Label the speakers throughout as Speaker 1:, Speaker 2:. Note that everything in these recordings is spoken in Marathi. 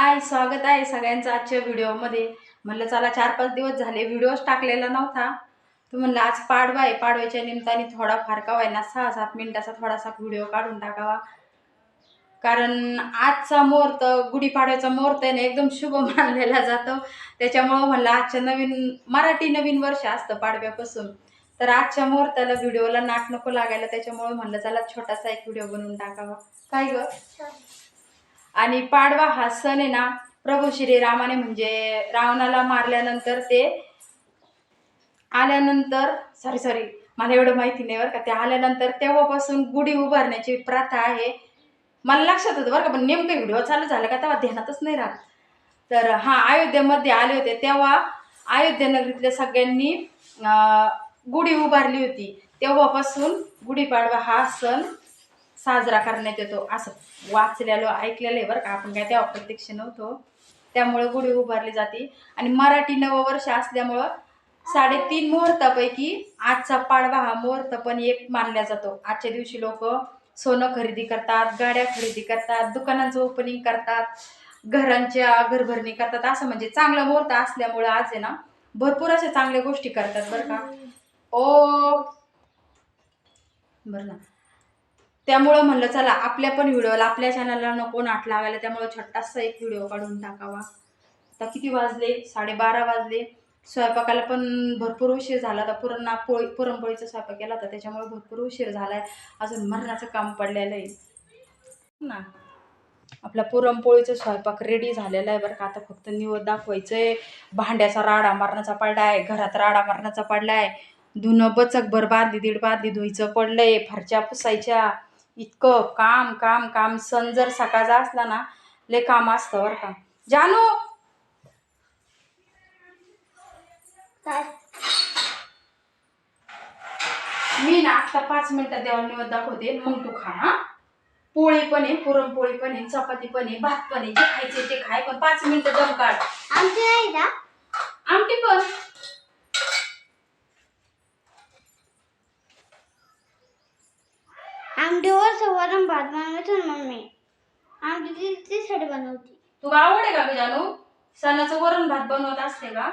Speaker 1: हाय स्वागत आहे सगळ्यांचं आजच्या व्हिडिओमध्ये. म्हणलं चला चार पाच दिवस झाले व्हिडिओच टाकलेला नव्हता. तर म्हणलं आज पाडवा आहे पाडव्याच्या निमित्ताने थोडा थोडाफार का ना सहा सात मिनिटाचा थोडासा व्हिडिओ काढून टाकावा. कारण आजचा मुहूर्त गुढीपाडव्याचा मुहूर्त आहे ना एकदम शुभ मानलेला जातो. त्याच्यामुळं म्हणलं आजच्या नवीन मराठी नवीन वर्ष असतं पाडव्यापासून. तर आजच्या मुहूर्ताला व्हिडिओला नाट नको लागायला त्याच्यामुळे म्हणलं चला छोटासा एक व्हिडिओ बनवून टाकावा. काय गं? आणि पाडवा हा सण आहे ना प्रभू श्रीरामाने म्हणजे रावणाला मारल्यानंतर ते आल्यानंतर सॉरी सॉरी मला एवढं माहिती नाही बरं का ते आल्यानंतर तेव्हापासून गुढी उभारण्याची प्रथा आहे. मला लक्षात होतं बरं का पण नेमकं व्हिडिओ चालू झाला का तेव्हा ध्यानातच नाही राहत. तर हा अयोध्येमध्ये आले होते तेव्हा अयोध्या नगरीतल्या सगळ्यांनी गुढी उभारली होती. तेव्हापासून गुढीपाडवा हा सण साजरा करण्यात येतो. असं वाचलेलो ऐकलेलं आहे बरं का. आपण काय तेव्हा प्रत्यक्ष नव्हतो. त्यामुळं गुढी उभारली जाते. आणि मराठी नववर्ष असल्यामुळं साडेतीन मुहूर्तापैकी आजचा पाडवा हा मुहूर्त पण एक मानला जातो. आजच्या दिवशी लोक सोनं खरेदी करतात गाड्या खरेदी करतात दुकानांचं ओपनिंग करतात घरांच्या घरभरणी करतात. असं म्हणजे चांगला मुहूर्त असल्यामुळं आज आहे ना भरपूर अशा चांगल्या गोष्टी करतात बरं का. ओ! बरं ना. त्यामुळं म्हणलं चला आपल्या पण व्हिडिओला आपल्या चॅनलला नको नाट लागायला त्यामुळं छोटासा एक व्हिडिओ काढून टाकावा. आता किती वाजले? साडेबारा वाजले. स्वयंपाकाला पण भरपूर उशीर झाला तर पुरणा पोळी पुरणपोळीचा स्वयंपाक केला होता. त्याच्यामुळे भरपूर उशीर झाला आहे अजून मरणाचं काम पडलेलं आहे. ना? आपला पुरणपोळीचा स्वयंपाक रेडी झालेला आहे बरं का. आता फक्त निवड दाखवायचं आहे भांड्याचा राडा मारण्याचा पडला आहे घरात राडा मारण्याचा पडला आहे धुणं बचकभर बादली दीड बादली धुईचं पडलंय. फरच्या पुसायच्या. इतकं काम काम काम. सण जर सकाळचा असला ना लय काम असतं बरं का. जानू! मी ना आता पाच मिनिटात देवाला निवड दाखवते. मग तू खा हा. पोळी पण आहे पुरणपोळी पण आहे चपाती पण आहे भात पण आहे. जे खायचे ते खाय पण पाच मिनिटं दम काढ.
Speaker 2: आमची नाही का?
Speaker 1: आमटी पण.
Speaker 2: आमटीवर वरण भात बनवायचं मम्मी. आमटी ती तिसाठी बनवती.
Speaker 1: तुला आवड आहे का ग जानू? सणाचं वरण भात बनवत असते का?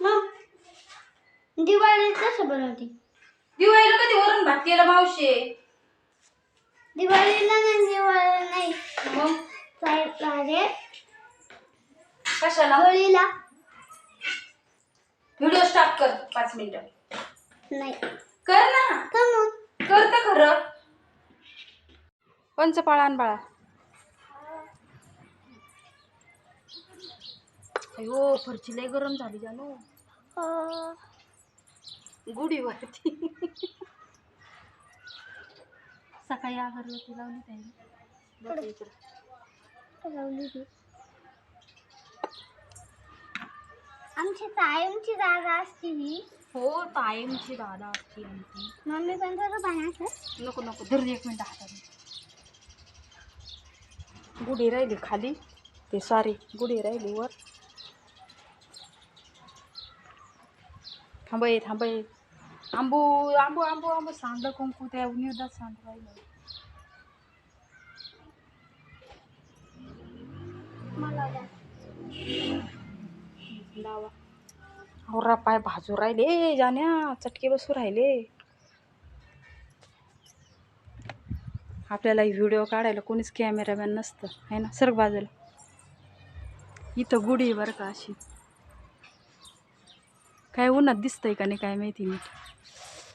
Speaker 2: मग दिवाळीत कसं बनवती?
Speaker 1: दिवाळीला कधी वरण भात केलं मावशे?
Speaker 2: दिवाळीला नाही दिवाळीला नाही.
Speaker 1: मग?
Speaker 2: काय अरे
Speaker 1: कशाला?
Speaker 2: होळीला
Speaker 1: व्हिडिओ स्टार्ट कर पाच मिनिटं.
Speaker 2: नाही.
Speaker 1: कर ना
Speaker 2: का मग
Speaker 1: कर तर खरं पंचपाळा आण बाळा? अयो फरची लय गरम झाली जानू.
Speaker 2: अं,
Speaker 1: गुढीवरती सकाळी अगरबत्ती लावली ताई.
Speaker 2: लावली ती. आमची कायमची जागा असते ही.
Speaker 1: हो ताईमची दादा असती आमची.
Speaker 2: मम्मी पण पाण्याचं
Speaker 1: नको नको धरून एक मिनिट हातात गुढी राहिली खाली. ते सॉरी गुढी राहिली वर. थांबय थांबय. आंबू आंबू आंबू आंबू. सांड कुंकू त्या उन्हात सांड राहिलं.
Speaker 2: मला
Speaker 1: लावा. पाय भाजू राहिले. जाण्या चटके बसू राहिले. आपल्याला व्हिडिओ काढायला कोणीच कॅमेरामॅन नसतं आहे ना? सरक बाजूला. इथं गुढी आहे बरं का अशी. काय उन्हात दिसतंय का नाही काय माहिती नीट.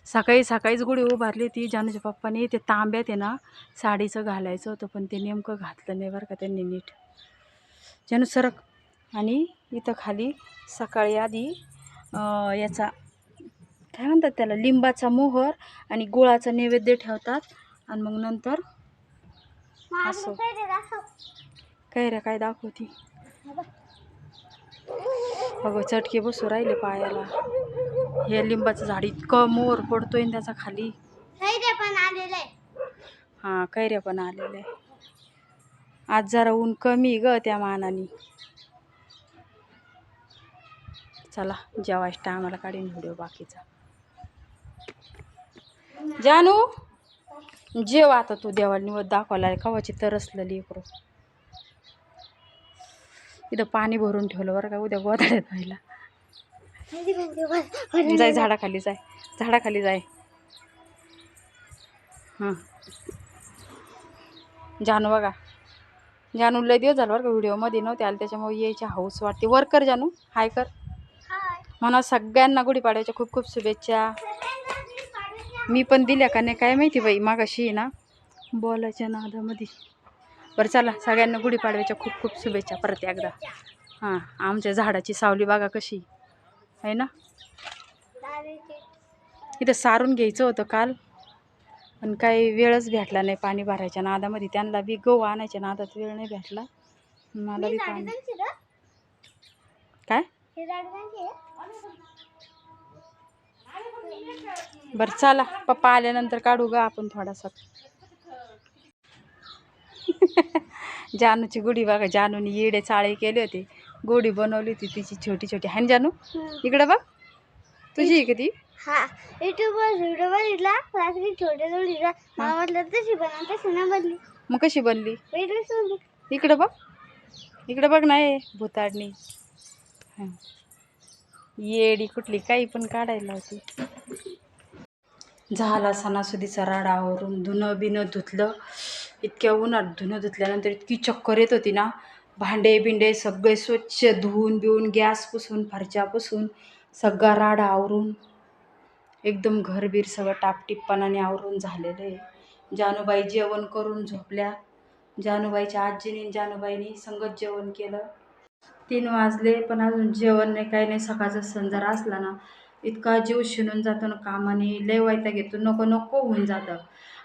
Speaker 1: सकाळी सकाळीच गुढी उभारली ती जानूच्या पप्पाने. ते तांब्यात आहे ना साडीचं घालायचं होतं पण ते नेमकं घातलं नाही बरं का त्यांनी नीट. जानू सरक. आणि इथं खाली सकाळी आधी याचा काय म्हणतात त्याला लिंबाचा मोहर आणि गुळाचा नैवेद्य ठेवतात. आणि मग नंतर असं.
Speaker 2: आपलं काय
Speaker 1: दाखवती?
Speaker 2: बघ.
Speaker 1: अगं चटके बसू राहिले पायाला. हे लिंबाचं झाड इतकं मोर पडतोय त्याचा खाली. हां कैऱ्या पण आलेल्या आज जरा ऊन कमी ग त्या मानाने. चला जेवायच्या टायमाला काढीन व्हिडिओ बाकीचा. जानू? जेव आता तू देवाला निवड दाखवला कवाची तरसलेली इकडं. इथं पाणी भरून ठेवलं बरं का उद्या गोदाड्यात व्हायला जाय झाडाखाली जाय झाडाखाली जाय. हां. जानू बघा जानू लय दिवस झालं बरं का व्हिडिओमध्ये नव्हते आले त्याच्यामुळे यायची हाऊस वाटते. वर कर जानू हाय कर. म्हणा सगळ्यांना गुढीपाडव्याच्या खूप खूप शुभेच्छा. मी पण दिल्या का नाही काय माहिती बाई मागाशी आहे ना बोलायच्या नादामध्ये. बरं चला सगळ्यांना गुढीपाडव्याच्या खूप खूप शुभेच्छा परत एकदा. हां आमच्या झाडाची सावली बागा कशी. आहे ना? इथं सारून घ्यायचं होतं काल. पण काही वेळच भेटला नाही पाणी भरायच्या नादामध्ये. त्यांना बी गहू आणायच्या नादात वेळ नाही भेटला. मला बी पाणी काय? बरं चला पप्पा आल्यानंतर काढू गा आपण थोडासा. जानूची गुढी बघा जानूने येडे चाळे केले होते. गोडी बनवली होती तिची छोटी छोटी. ना जानू? इकडे बघ. तुझी आहे का ती?
Speaker 2: हा युट्यूबवर व्हिडिओ बघितला रात्री छोट्या जोडीला मला म्हटलं तशी बनव तशी ना बनली.
Speaker 1: मग कशी बनली? इकडे बघ. इकडे बघ ना हे भुताडणी. हं. येडी कुठली काही पण काढायला होती. झाला सणासुदीचा राडा आवरून धुणं बिणं धुतलं. इतक्या उन्हात धुणं धुतल्यानंतर इतकी चक्कर येत होती ना. भांडे बिंडे सगळे स्वच्छ धुवून बिवून गॅस पुसून फरच्या पुसून सगळा राडा आवरून एकदम घरबीर सगळं टापटीपणाने आवरून झालेलं. आहे जानूबाई जेवण करून झोपल्या. जानूबाईच्या आजीने जानूबाईनी संगत जेवण केलं. तीन वाजले पण अजून जेवण नाही काही नाही सकाळचा सण जर असला ना इतका जीव शिणून जातो ना कामाने लय वायता घेतो नको नको होऊन जातं.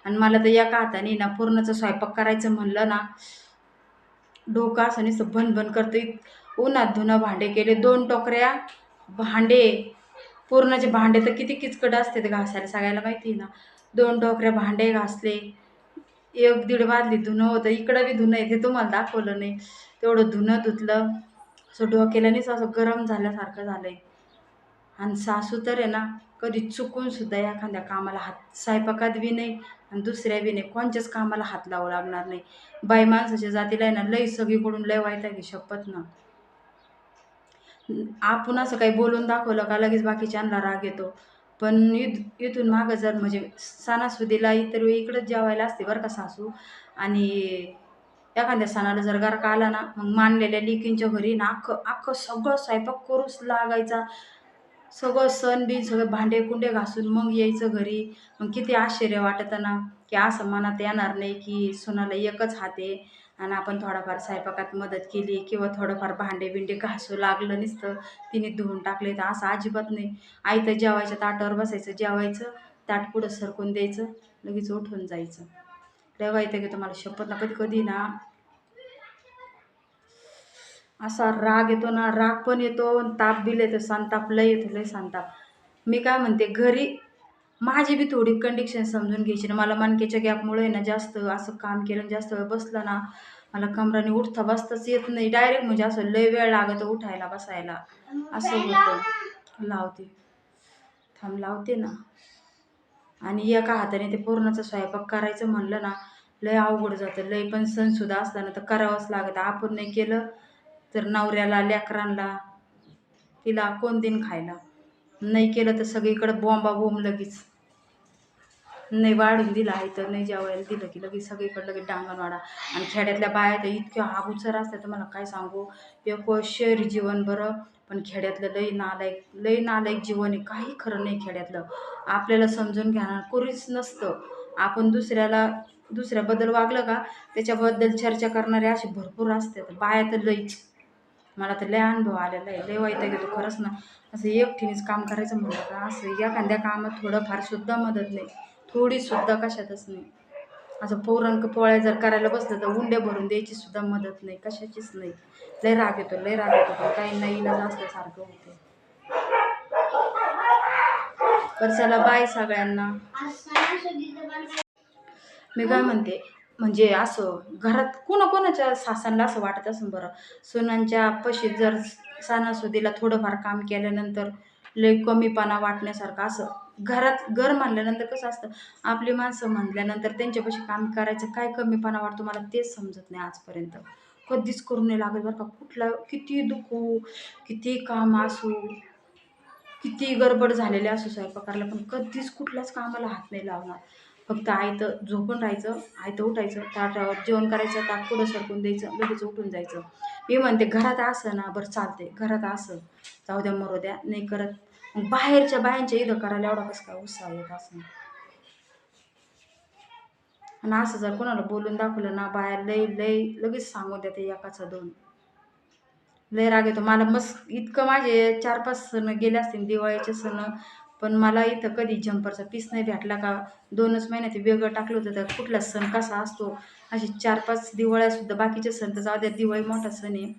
Speaker 1: आणि मला तर एका हाताने ना पूर्णचं स्वयंपाक करायचं म्हणलं ना डोकं असं नुसतं भन भन करतं इत- उन्हात धुणं भांडे केले दोन टोकऱ्या भांडे. पूर्णाचे भांडे तर किती किचकट असते ते घासायला सगळ्याला माहिती आहे ना. दोन टोकऱ्या भांडे घासले. एक दीड वाजली धुणं होतं. इकडं बी धुणं आहे ते तुम्हाला दाखवलं नाही. तेवढं धुणं धुतलं. असं डोक्याला असं गरम झाल्यासारखं झालं आहे आणि सासू तर आहे ना कधी चुकून सुद्धा एखाद्या कामाला हात स्वयंपाकात बी नाही आणि दुसऱ्या बी नाही. कोणच्याच कामाला हात लावू लागणार नाही. बाई माणसाच्या जातीला आहे ना लई सगळीकडून लय व्हायला की शपथ ना. आपण असं काही बोलून दाखवलं का लगेच बाकीच्यांना राग येतो. पण इथ इथून मागं जर म्हणजे सणासुदीला इतर वेळी इकडंच जेवायला असते बरं का सासू. आणि एखाद्या सणाला जर गारका आला ना मग मानलेल्या लेकींच्या घरी ना अख्खं अख्खं सगळं स्वयंपाक करूच लागायचा. सगळं सण बीन सगळे भांडे कुंडे घासून मग यायचं घरी. मग किती आश्चर्य वाटतं ना की असं मनात येणार नाही की सुनाला एकच हात आहे आणि आपण थोडाफार स्वयंपाकात मदत केली किंवा थोडंफार भांडे बिंडे घासू लागलं नसतं तिने धुवून टाकले तर असं अजिबात नाही. आई तर जेवायच्या ताटावर बसायचं जेवायचं ताट पुढं सरकून द्यायचं लगेच उठून जायचं. लय वाईट की तुम्हाला शपथ ना कधी कधी ना असा राग येतो ना राग पण येतो आणि ताप बिल येतो. संताप लय येतो लय संताप. मी काय म्हणते घरी माझी बी थोडी कंडिशन समजून घ्यायची ना. मला मानकेच्या गॅपमुळे ना जास्त असं काम केलं जास्त वेळ बसलं ना मला कमराने उठता बसताच येत नाही. डायरेक्ट म्हणजे असं लय वेळ लागतो उठायला बसायला. असं होतं. लावते. थांब लावते ना. आणि एका हाताने ते पूर्णाचा स्वयंपाक करायचं म्हणलं ना लय अवघड जातं. लय पण सणसुद्धा असताना तर करावंच लागतं. आपण नाही केलं तर नवऱ्याला लेकरांना तिला कोण दिन खायला? नाही केलं तर सगळीकडं बॉम्बा बोंब लगेच. नाही वाढून दिला आहे तर नाही जेवायला दिलं की लगेच सगळीकडं लगेच डांगणवाडा आणि खेड्यातल्या बाया तर इतक्या अगोचर असतात तर मला काय सांगू? एक शहरी जीवन बरं पण खेड्यातलं लई नालायक लई नालायक जीवन आहे. काही खरं नाही खेड्यातलं. आपल्याला समजून घेणार कोणीच नसतं. आपण दुसऱ्याला दुसऱ्याबद्दल वागलं का? त्याच्याबद्दल चर्चा करणारे असे भरपूर असतात बाया तर लईच. मला तर लय अनुभव आलेला आहे. लय वाईट घेतो खरंच ना. असं एकटीनेच काम करायचं म्हणलं का? असं एखाद्या कामात थोडंफार सुद्धा मदत नाही. थोडी सुद्धा कशातच नाही. असं पौराणक पोळ्या जर करायला बसलं तर उंड्या भरून द्यायची सुद्धा मदत नाही. कशाचीच नाही. लय राग येतो लय राग येतो. पण काही नाही इलाज असल्यासारखं होते. तर चला बाय सगळ्यांना. मी काय म्हणते म्हणजे असं घरात कोणाकोणाच्या सासांना असं वाटत असं बरं. सुनांच्या पशीत जर सणासुदीला थोडंफार काम केल्यानंतर लय कमीपणा वाटण्यासारखं असं. घरात घर मानल्यानंतर कसं असतं आपली माणसं म्हणल्यानंतर त्यांच्यापाशी काम करायचं काय कमीपणा वाटतो मला तेच समजत नाही आजपर्यंत. कधीच करू नाही लागत बरं का कुठला किती दुखू किती काम असू किती गडबड झालेली असू स्वयंपाकाला पण कधीच कुठल्याच कामाला हात नाही लावणार. फक्त आयतं झोपून राहायचं आयतं उठायचं ताटावर जेवण करायचं ताट पुढं सरकून द्यायचं लगेच उठून जायचं. मी म्हणते घरात असं ना बरं चालते घरात असं. जाऊ द्या मरू द्या नाही करत. मग बाहेरच्या बायांच्या इथं करायला एवढा कसं काय उत्साह येत असं आणि असं जर कोणाला बोलून दाखवलं ना बाहेर लय लय लगेच सांगू द्या ते एकाचा दोन. लय राग येतो. मला मस्त इतकं माझे चार पाच सण गेले असतील दिवाळीचे सण पण मला इथं कधी जम्परचा पीस नाही भेटला का? दोनच महिन्यात वेगळं टाकलं होतं तर कुठला सण कसा असतो? असे चार पाच दिवाळ्यासुद्धा बाकीचे सण तर जाऊ द्या दिवाळी मोठा सण आहे.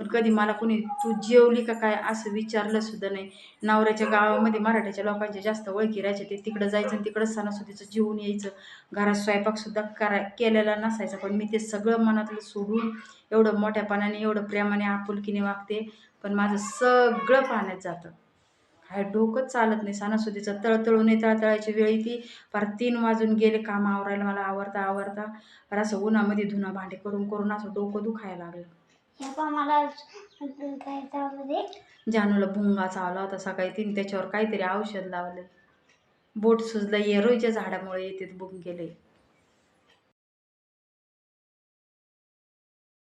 Speaker 1: पण कधी मला कोणी तू जेवली का काय? असं विचारलंसुद्धा नाही. नवऱ्याच्या गावामध्ये मराठ्याच्या लोकांचे जास्त ओळखी राहायचे ते. तिकडं जायचं आणि तिकडं सणासुदीचं जेवून यायचं. घरात स्वयंपाकसुद्धा करा केलेला नसायचा पण मी ते सगळं मनातलं सोडून एवढं मोठ्यापणाने एवढं प्रेमाने आपुलकीने वागते. पण माझं सगळं पाण्यात जातं. काय डोकंच चालत नाही. सणासुदीचं तळतळून तळतळायची वेळ येते पार तीन वाजून गेले काम आवरायला मला आवरता आवरता. पर असं उन्हामध्ये धुणं भांडे करून करून असं डोकं दुखायला लागलं.
Speaker 2: मला
Speaker 1: जानूला भुंगा चावला होता सकाळी. तिने त्याच्यावर काहीतरी औषध लावलं बोट सुजलं येरोईच्या झाडामुळे येते बुंग गेले